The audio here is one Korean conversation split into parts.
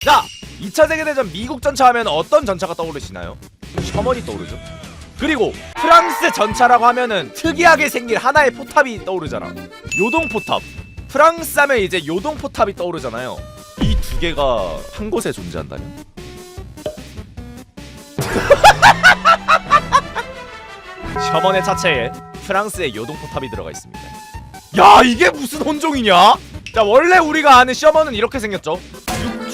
자 2차 세계대전 미국 전차 하면 어떤 전차가 떠오르시나요? 셔먼이 떠오르죠. 그리고 프랑스 전차라고 하면은 특이하게 생긴 하나의 포탑이 떠오르잖아. 요동 포탑. 프랑스 하면 이제 요동 포탑이 떠오르잖아요. 이 두 개가 한 곳에 존재한다면? 셔먼의 차체에 프랑스의 요동 포탑이 들어가 있습니다. 야 이게 무슨 혼종이냐? 자 원래 우리가 아는 셔먼은 이렇게 생겼죠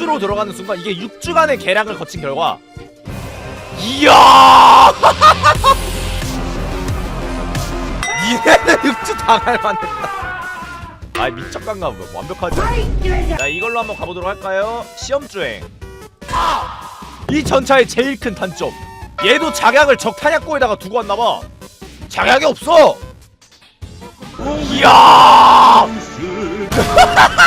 6주로 들어가는 순간 이게 6주간의 계량을 거친 결과. 이야! 니네는 6주 당할 만했다. 아 미적간가 뭐 완벽하지 자 이걸로 한번 가보도록 할까요? 시험주행. 이 전차의 제일 큰 단점. 얘도 작약을 적 탄약고에다가 두고 왔나봐. 작약이 없어! 이야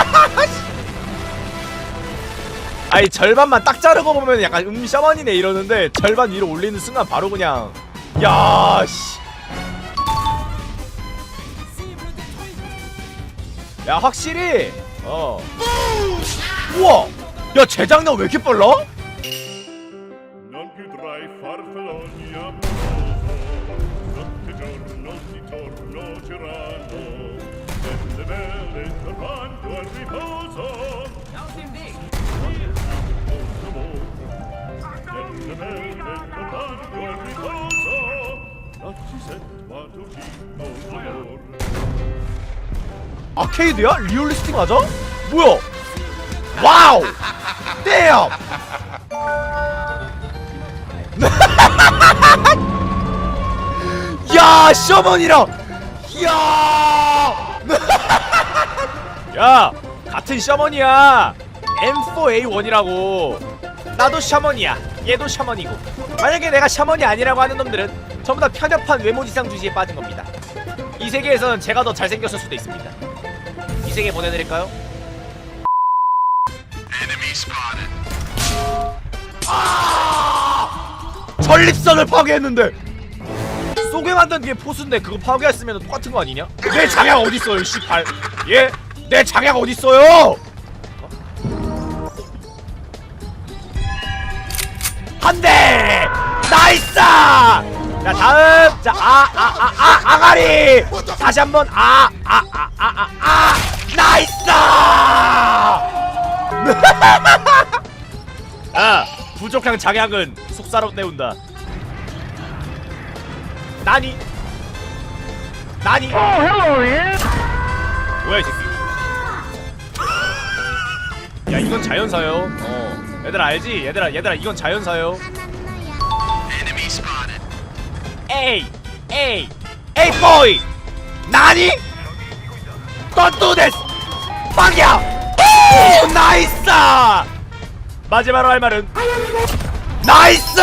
아니 절반만 딱 자르고 보면 약간 음 셔먼이네 이러는데 절반 위로 올리는 순간 바로 그냥 야씨. 야 확실히 어. 우와! 야 재장력 왜 이렇게 빨라? 아케이드야? 리얼리스틱 맞아? 뭐야? 와우! 땜! 야, 셔먼이랑 야! 야, 같은 셔먼이야. M4A1이라고. 나도 셔먼이야. 얘도 셔먼이고. 만약에 내가 셔먼이 아니라고 하는 놈들은 전부 다 편협한 외모지상 주의에 빠진 겁니다. 이 세계에서는 제가 더 잘생겼을 수도 있습니다. 이 세계 보내드릴까요? 아! 전립선을 파괴했는데 쏘게 만든 게 포수인데 그거 파괴했으면 똑같은 거 아니냐? 내 장약 어딨어요 씨발 예? 내 장약 어딨어요? 한 대 나이스 자 다음. 자 아 아 아 아 아, 가리. 다시 한번 아아아 아 아 아. 나이스! 아 부족한 장약은 속사로 때운다. 나니. 나니. 뭐야 이 새끼. 야 이건 자연사요. 어 얘들아 알지? 얘들아 얘들아 이건 자연사요 에이 에이 에이 보이. 나니? 넌또 데스 빵이야. 오 나이스. 마지막으로 할 말은 나이스.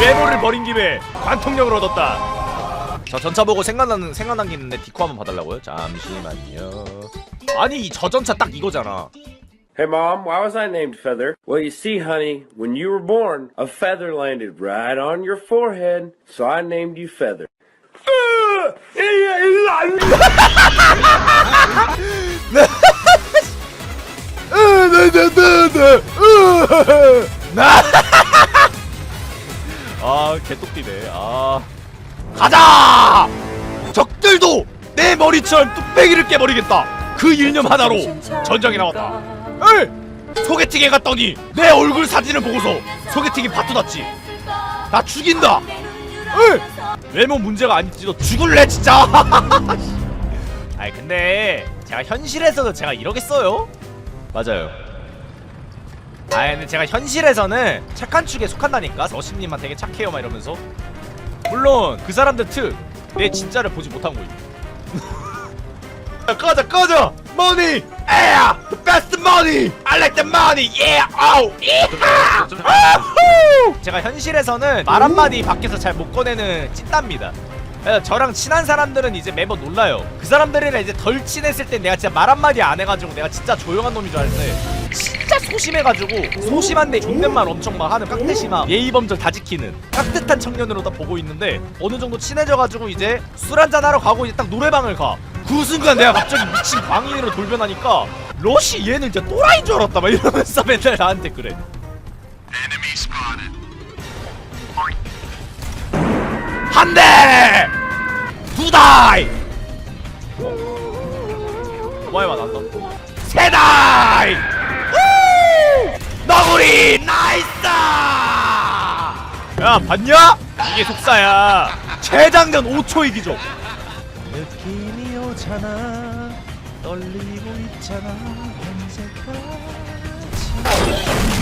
외모를 버린 김에 관통력을 얻었다. 저 전차 보고 생각나는 생각난 게 있는데 디코 한번 봐달라고요? 잠시만요. 아니 이 저전차 딱 이거잖아 Hey mom, why was I named Feather? Well, you see, honey, when you were born, a feather landed right on your forehead, so I named you Feather. 아 개똑띠네 아 가자 적들도 내 머리처럼 뚝배기를 깨버리겠다 그 일념 하나로 전장에 나왔다 에이 소개팅에 갔더니 내 얼굴 사진을 보고서 소개팅이 바투났지. 나 죽인다. 에이 외모 문제가 아닐지도 죽을래 진짜. 아이 근데 제가 현실에서도 제가 이러겠어요? 맞아요. 아 근데 제가 현실에서는 착한 축에 속한다니까? 러시님만 되게 착해요 막 이러면서. 물론 그 사람들 특 내 진짜를 보지 못한 거지 꺼져 꺼져 money. Yeah the best money. I like the money. Yeah oh yeah. 아후! 제가 현실에서는 말 한마디 밖에서 잘 못 꺼내는 찐따입니다. 저랑 친한 사람들은 이제 매번 놀라요. 그 사람들이랑 이제 덜 친했을 때 내가 진짜 말 한마디 안 해가지고 내가 진짜 조용한 놈인 줄 알았는데 진짜 소심해가지고 소심한데 존댓말 엄청 막 하는 깍듯이막 예의범절 다 지키는 깍듯한 청년으로 다 보고 있는데 어느 정도 친해져가지고 이제 술 한잔 하러 가고 이제 딱 노래방을 가 그 순간 내가 갑자기 미친 광인으로 돌변하니까 러시 얘는 진짜 또라이인 줄 알았다 막 이러면서 맨날 나한테 그래 한 대! 두 다이! 뭐에 맞았다? 세 다이! 우! 너구리 나이스! 야 봤냐? 이게 속사야 최장전 5초의 기적 오잖아 떨리고 있잖아 언제까지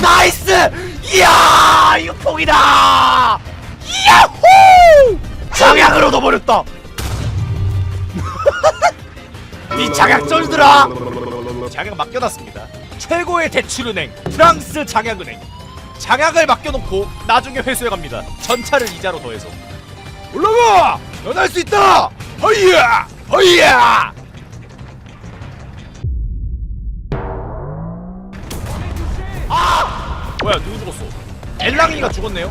나이스! 이야! 이거 폭이다! 야호! 장약을 얻어버렸다! 이 장약 쩔더라! 장약 맡겨놨습니다. 최고의 대출은행 프랑스 장약은행. 장약을 맡겨놓고 나중에 회수해갑니다. 전차를 이자로 더해서. 올라가! 연할 수 있다! 허이야! 허이야! 뭐야 누구 죽었어? 엘랑이가 죽었네요.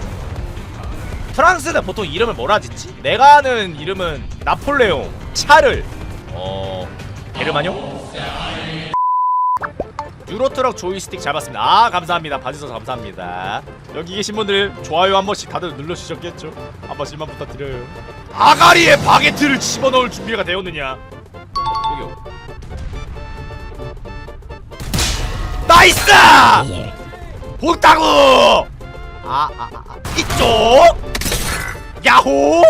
프랑스는 보통 이름을 뭐라 짓지? 내가 아는 이름은 나폴레옹, 샤를, 어 게르마뇽? 유로트럭 조이스틱 잡았습니다. 아 감사합니다. 봐주셔서 감사합니다. 여기 계신 분들 좋아요 한 번씩 다들 눌러주셨겠죠? 한 번씩만 부탁드려요. 아가리에 바게트를 집어넣을 준비가 되었느냐? 여기요. 나이스! 본다고! 아, 아, 아, 아. 이쪽! 야호!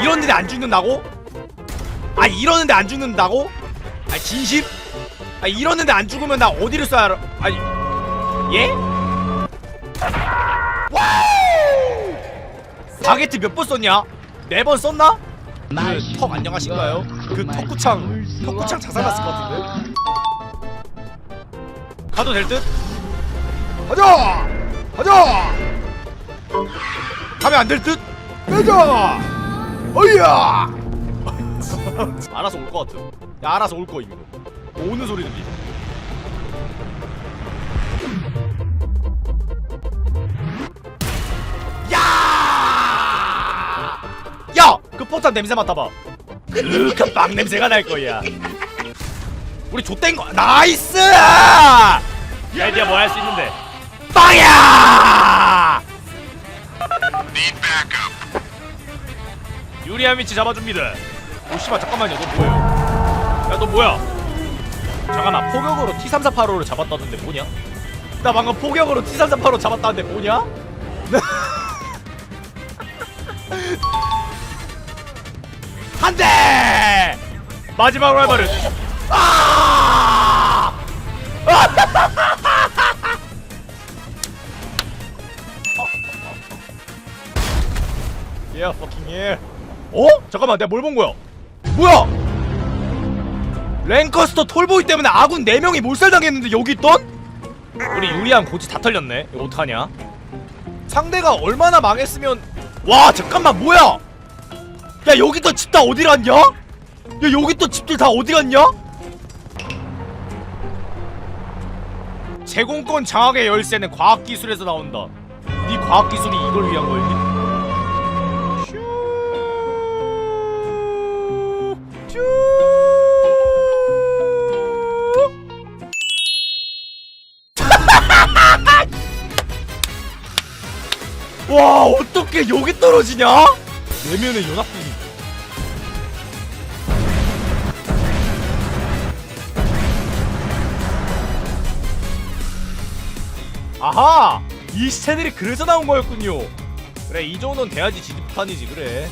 이러는데 안 죽는다고? 아, 이러는데 안 죽는다고? 아, 진심? 아, 이러는데 안 죽으면 나 어디를 쏴야, 알아? 아니, 예? 와우! 바게트 몇 번 썼냐? 네 번 썼나? 그, 턱 안녕하신가요? 그 턱구창, 턱구창 자살났을 것 같은데? 가도 될 듯? 가자! 가자! 가면 안 될 듯? 가자! 어이야! 알아서 올 것 같아. 야, 알아서 올 거, 이거. 오는 소리 들리. 야! 포탄 냄새 맡아봐. 그윽한 빵 냄새가 날 거야. 우리 좆된 거 나이스! 야, 이제 뭐할 수 있는데? 빵야! 유리한 위치 잡아줍니다. 오 씨발 잠깐만요. 너 뭐예요? 야너 뭐야? 잠깐만 포격으로 T3485를 잡았다던데 뭐냐? 나 방금 포격으로 T3485 잡았다는데 뭐냐? 한 대! 마지막으로 할 말은 아! Yeah, fucking yeah. 어? 잠깐만, 내가 뭘 본 거야? 뭐야? 랭커스터 톨보이 때문에 아군 4명이 몰살당했는데 여기 있던? 우리 유리한 고지 다 털렸네. 이거 어떡하냐? 상대가 얼마나 망했으면 와, 잠깐만, 뭐야? 야, 여기 있던 집다 어디 갔냐? 야, 여기 있던 집들 다 어디 갔냐? 제공권 장악의 열쇠는 과학기술에서 나온다. 네 과학기술이 이걸 위한 거였니? 슈. 와 어떻게 여기 떨어지냐? 내면의 연합군 아하! 이 시체들이 그래서 나온 거였군요. 그래 이 정도는 돼야지 지지폭탄이지 그래